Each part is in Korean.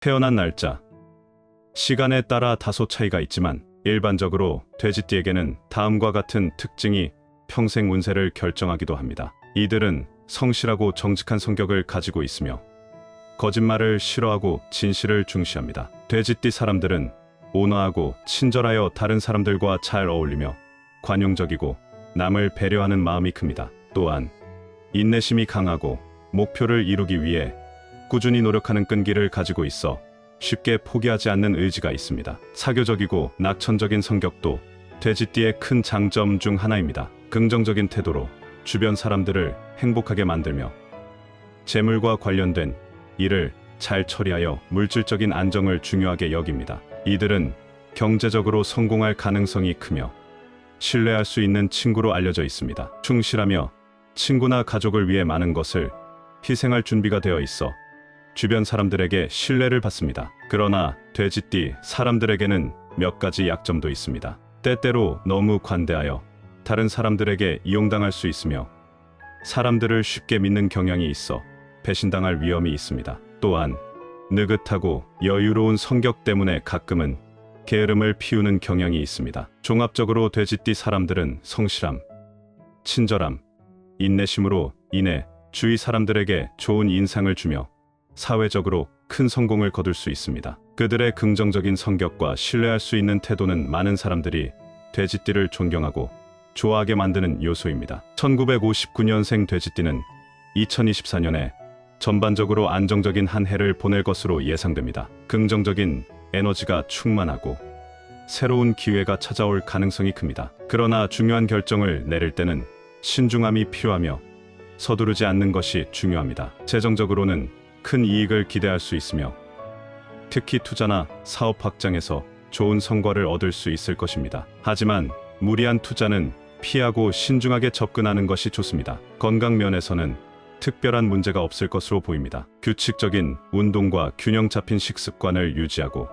태어난 날짜, 시간에 따라 다소 차이가 있지만 일반적으로 돼지띠에게는 다음과 같은 특징이 평생 운세를 결정하기도 합니다. 이들은 성실하고 정직한 성격을 가지고 있으며 거짓말을 싫어하고 진실을 중시합니다. 돼지띠 사람들은 온화하고 친절하여 다른 사람들과 잘 어울리며 관용적이고 남을 배려하는 마음이 큽니다. 또한 인내심이 강하고 목표를 이루기 위해 꾸준히 노력하는 끈기를 가지고 있어 쉽게 포기하지 않는 의지가 있습니다. 사교적이고 낙천적인 성격도 돼지띠의 큰 장점 중 하나입니다. 긍정적인 태도로 주변 사람들을 행복하게 만들며 재물과 관련된 일을 잘 처리하여 물질적인 안정을 중요하게 여깁니다. 이들은 경제적으로 성공할 가능성이 크며 신뢰할 수 있는 친구로 알려져 있습니다. 충실하며 친구나 가족을 위해 많은 것을 희생할 준비가 되어 있어 주변 사람들에게 신뢰를 받습니다. 그러나 돼지띠 사람들에게는 몇 가지 약점도 있습니다. 때때로 너무 관대하여 다른 사람들에게 이용당할 수 있으며 사람들을 쉽게 믿는 경향이 있어 배신당할 위험이 있습니다. 또한 느긋하고 여유로운 성격 때문에 가끔은 게으름을 피우는 경향이 있습니다. 종합적으로 돼지띠 사람들은 성실함, 친절함, 인내심으로 인해 주위 사람들에게 좋은 인상을 주며 사회적으로 큰 성공을 거둘 수 있습니다. 그들의 긍정적인 성격과 신뢰할 수 있는 태도는 많은 사람들이 돼지띠를 존경하고 좋아하게 만드는 요소입니다. 1959년생 돼지띠는 2024년에 전반적으로 안정적인 한 해를 보낼 것으로 예상됩니다. 긍정적인 에너지가 충만하고 새로운 기회가 찾아올 가능성이 큽니다. 그러나 중요한 결정을 내릴 때는 신중함이 필요하며 서두르지 않는 것이 중요합니다. 재정적으로는 큰 이익을 기대할 수 있으며 특히 투자나 사업 확장에서 좋은 성과를 얻을 수 있을 것입니다. 하지만 무리한 투자는 피하고 신중하게 접근하는 것이 좋습니다. 건강 면에서는 특별한 문제가 없을 것으로 보입니다. 규칙적인 운동과 균형 잡힌 식습관을 유지하고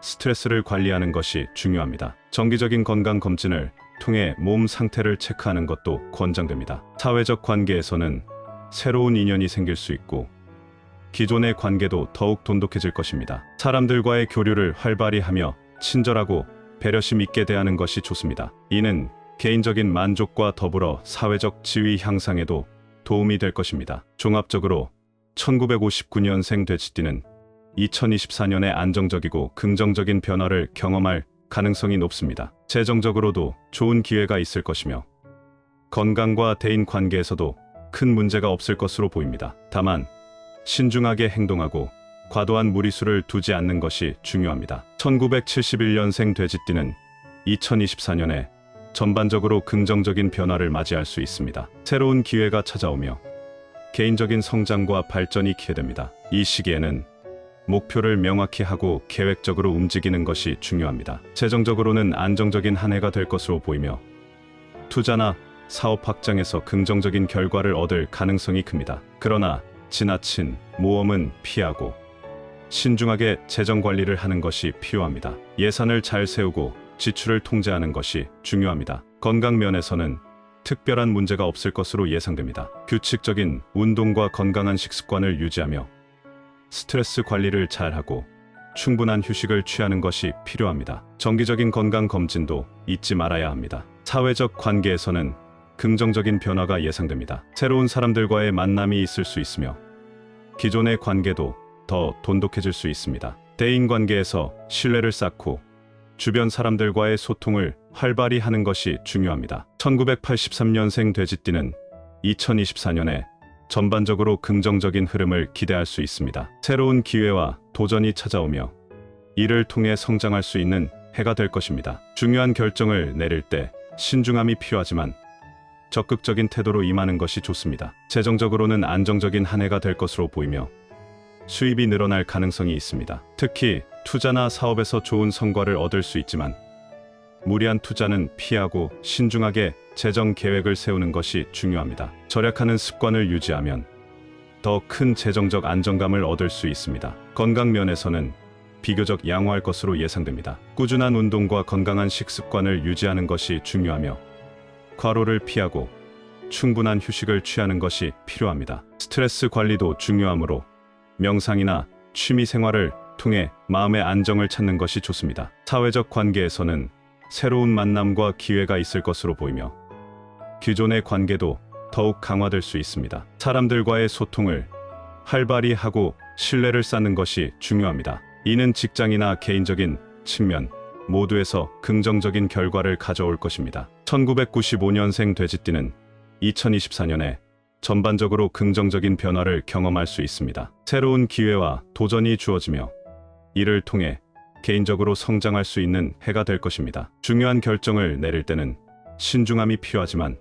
스트레스를 관리하는 것이 중요합니다. 정기적인 건강 검진을 통해 몸 상태를 체크하는 것도 권장됩니다. 사회적 관계에서는 새로운 인연이 생길 수 있고 기존의 관계도 더욱 돈독해질 것입니다. 사람들과의 교류를 활발히 하며 친절하고 배려심 있게 대하는 것이 좋습니다. 이는 개인적인 만족과 더불어 사회적 지위 향상에도 도움이 될 것입니다. 종합적으로 1959년생 돼지띠는 2024년에 안정적이고 긍정적인 변화를 경험할 가능성이 높습니다. 재정적으로도 좋은 기회가 있을 것이며 건강과 대인 관계에서도 큰 문제가 없을 것으로 보입니다. 다만 신중하게 행동하고 과도한 무리수를 두지 않는 것이 중요합니다. 1971년생 돼지띠는 2024년에 전반적으로 긍정적인 변화를 맞이할 수 있습니다. 새로운 기회가 찾아오며 개인적인 성장과 발전이 기대됩니다. 이 시기에는 목표를 명확히 하고 계획적으로 움직이는 것이 중요합니다. 재정적으로는 안정적인 한 해가 될 것으로 보이며 투자나 사업 확장에서 긍정적인 결과를 얻을 가능성이 큽니다. 그러나 지나친 모험은 피하고 신중하게 재정 관리를 하는 것이 필요합니다. 예산을 잘 세우고 지출을 통제하는 것이 중요합니다. 건강 면에서는 특별한 문제가 없을 것으로 예상됩니다. 규칙적인 운동과 건강한 식습관을 유지하며 스트레스 관리를 잘하고 충분한 휴식을 취하는 것이 필요합니다. 정기적인 건강 검진도 잊지 말아야 합니다. 사회적 관계에서는 긍정적인 변화가 예상됩니다. 새로운 사람들과의 만남이 있을 수 있으며 기존의 관계도 더 돈독해질 수 있습니다. 대인 관계에서 신뢰를 쌓고 주변 사람들과의 소통을 활발히 하는 것이 중요합니다. 1983년생 돼지띠는 2024년에 전반적으로 긍정적인 흐름을 기대할 수 있습니다. 새로운 기회와 도전이 찾아오며 이를 통해 성장할 수 있는 해가 될 것입니다. 중요한 결정을 내릴 때 신중함이 필요하지만 적극적인 태도로 임하는 것이 좋습니다. 재정적으로는 안정적인 한 해가 될 것으로 보이며 수입이 늘어날 가능성이 있습니다. 특히 투자나 사업에서 좋은 성과를 얻을 수 있지만 무리한 투자는 피하고 신중하게 재정 계획을 세우는 것이 중요합니다. 절약하는 습관을 유지하면 더 큰 재정적 안정감을 얻을 수 있습니다. 건강 면에서는 비교적 양호할 것으로 예상됩니다. 꾸준한 운동과 건강한 식습관을 유지하는 것이 중요하며 과로를 피하고 충분한 휴식을 취하는 것이 필요합니다. 스트레스 관리도 중요하므로 명상이나 취미 생활을 통해 마음의 안정을 찾는 것이 좋습니다. 사회적 관계에서는 새로운 만남과 기회가 있을 것으로 보이며 기존의 관계도 더욱 강화될 수 있습니다. 사람들과의 소통을 활발히 하고 신뢰를 쌓는 것이 중요합니다. 이는 직장이나 개인적인 측면 모두에서 긍정적인 결과를 가져올 것입니다. 1995년생 돼지띠는 2024년에 전반적으로 긍정적인 변화를 경험할 수 있습니다. 새로운 기회와 도전이 주어지며 이를 통해 개인적으로 성장할 수 있는 해가 될 것입니다. 중요한 결정을 내릴 때는 신중함이 필요하지만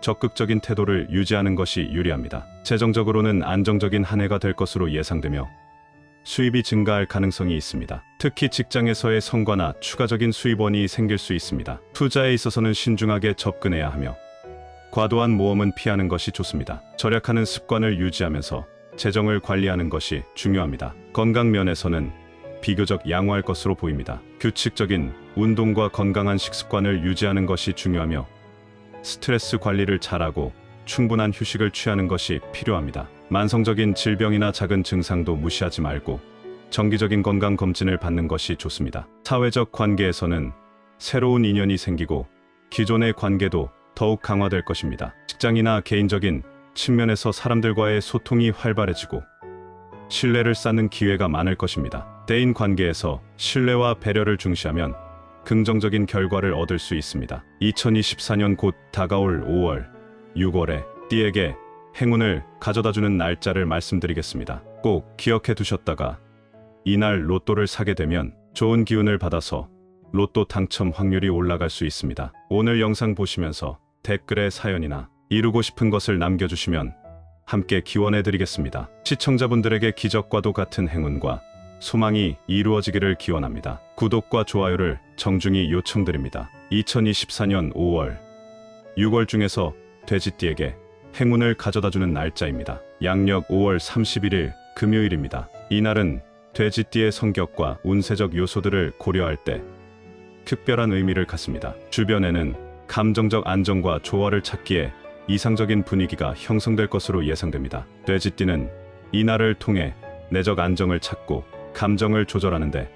적극적인 태도를 유지하는 것이 유리합니다. 재정적으로는 안정적인 한 해가 될 것으로 예상되며 수입이 증가할 가능성이 있습니다. 특히 직장에서의 성과나 추가적인 수입원이 생길 수 있습니다. 투자에 있어서는 신중하게 접근해야 하며 과도한 모험은 피하는 것이 좋습니다. 절약하는 습관을 유지하면서 재정을 관리하는 것이 중요합니다. 건강 면에서는 비교적 양호할 것으로 보입니다. 규칙적인 운동과 건강한 식습관을 유지하는 것이 중요하며 스트레스 관리를 잘하고 충분한 휴식을 취하는 것이 필요합니다. 만성적인 질병이나 작은 증상도 무시하지 말고 정기적인 건강 검진을 받는 것이 좋습니다. 사회적 관계에서는 새로운 인연이 생기고 기존의 관계도 더욱 강화될 것입니다. 직장이나 개인적인 측면에서 사람들과의 소통이 활발해지고 신뢰를 쌓는 기회가 많을 것입니다. 대인 관계에서 신뢰와 배려를 중시하면 긍정적인 결과를 얻을 수 있습니다. 2024년 곧 다가올 5월, 6월에 띠에게 행운을 가져다주는 날짜를 말씀드리겠습니다. 꼭 기억해 두셨다가 이날 로또를 사게 되면 좋은 기운을 받아서 로또 당첨 확률이 올라갈 수 있습니다. 오늘 영상 보시면서 댓글에 사연이나 이루고 싶은 것을 남겨주시면 함께 기원해 드리겠습니다. 시청자분들에게 기적과도 같은 행운과 소망이 이루어지기를 기원합니다. 구독과 좋아요를 정중히 요청드립니다. 2024년 5월, 6월 중에서 돼지띠에게 행운을 가져다주는 날짜입니다. 양력 5월 31일 금요일입니다. 이날은 돼지띠의 성격과 운세적 요소들을 고려할 때 특별한 의미를 갖습니다. 주변에는 감정적 안정과 조화를 찾기에 이상적인 분위기가 형성될 것으로 예상됩니다. 돼지띠는 이날을 통해 내적 안정을 찾고 감정을 조절하는 데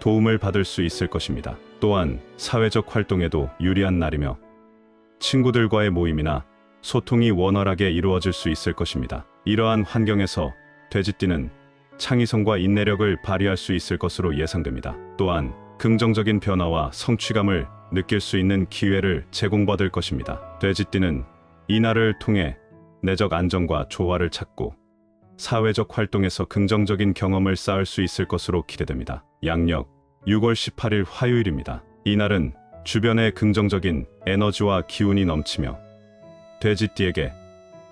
도움을 받을 수 있을 것입니다. 또한 사회적 활동에도 유리한 날이며 친구들과의 모임이나 소통이 원활하게 이루어질 수 있을 것입니다. 이러한 환경에서 돼지띠는 창의성과 인내력을 발휘할 수 있을 것으로 예상됩니다. 또한 긍정적인 변화와 성취감을 느낄 수 있는 기회를 제공받을 것입니다. 돼지띠는 이날을 통해 내적 안정과 조화를 찾고 사회적 활동에서 긍정적인 경험을 쌓을 수 있을 것으로 기대됩니다. 양력 6월 18일 화요일입니다. 이날은 주변에 긍정적인 에너지와 기운이 넘치며 돼지띠에게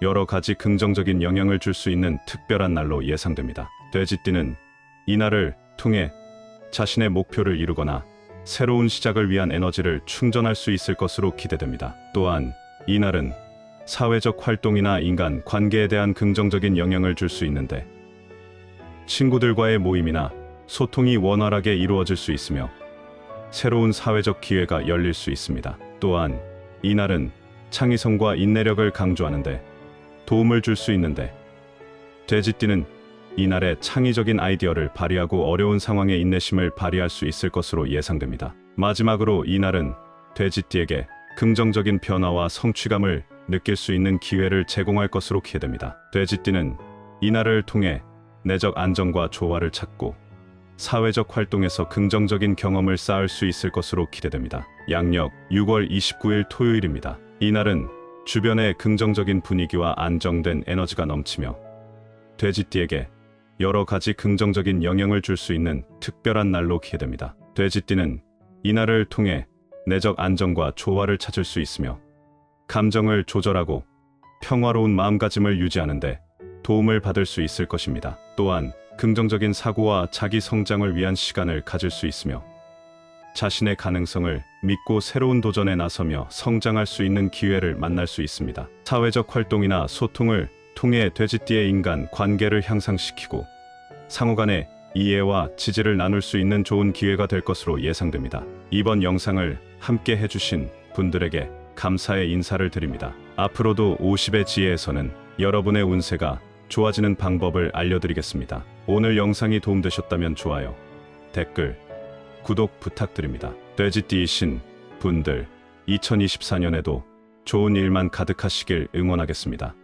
여러 가지 긍정적인 영향을 줄 수 있는 특별한 날로 예상됩니다. 돼지띠는 이날을 통해 자신의 목표를 이루거나 새로운 시작을 위한 에너지를 충전할 수 있을 것으로 기대됩니다. 또한 이날은 사회적 활동이나 인간 관계에 대한 긍정적인 영향을 줄 수 있는데 친구들과의 모임이나 소통이 원활하게 이루어질 수 있으며 새로운 사회적 기회가 열릴 수 있습니다. 또한 이날은 창의성과 인내력을 강조하는데 도움을 줄 수 있는데 돼지띠는 이날에 창의적인 아이디어를 발휘하고 어려운 상황에 인내심을 발휘할 수 있을 것으로 예상됩니다. 마지막으로 이날은 돼지띠에게 긍정적인 변화와 성취감을 느낄 수 있는 기회를 제공할 것으로 기대됩니다. 돼지띠는 이날을 통해 내적 안정과 조화를 찾고 사회적 활동에서 긍정적인 경험을 쌓을 수 있을 것으로 기대됩니다. 양력 6월 29일 토요일입니다. 이날은 주변의 긍정적인 분위기와 안정된 에너지가 넘치며 돼지띠에게 여러 가지 긍정적인 영향을 줄 수 있는 특별한 날로 기대됩니다. 돼지띠는 이날을 통해 내적 안정과 조화를 찾을 수 있으며 감정을 조절하고 평화로운 마음가짐을 유지하는 데 도움을 받을 수 있을 것입니다. 또한 긍정적인 사고와 자기 성장을 위한 시간을 가질 수 있으며 자신의 가능성을 믿고 새로운 도전에 나서며 성장할 수 있는 기회를 만날 수 있습니다. 사회적 활동이나 소통을 통해 돼지띠의 인간 관계를 향상시키고 상호 간의 이해와 지지를 나눌 수 있는 좋은 기회가 될 것으로 예상됩니다. 이번 영상을 함께 해주신 분들에게 감사의 인사를 드립니다. 앞으로도 50의 지혜에서는 여러분의 운세가 좋아지는 방법을 알려드리겠습니다. 오늘 영상이 도움되셨다면 좋아요, 댓글, 구독 부탁드립니다. 돼지띠이신 분들, 2024년에도 좋은 일만 가득하시길 응원하겠습니다.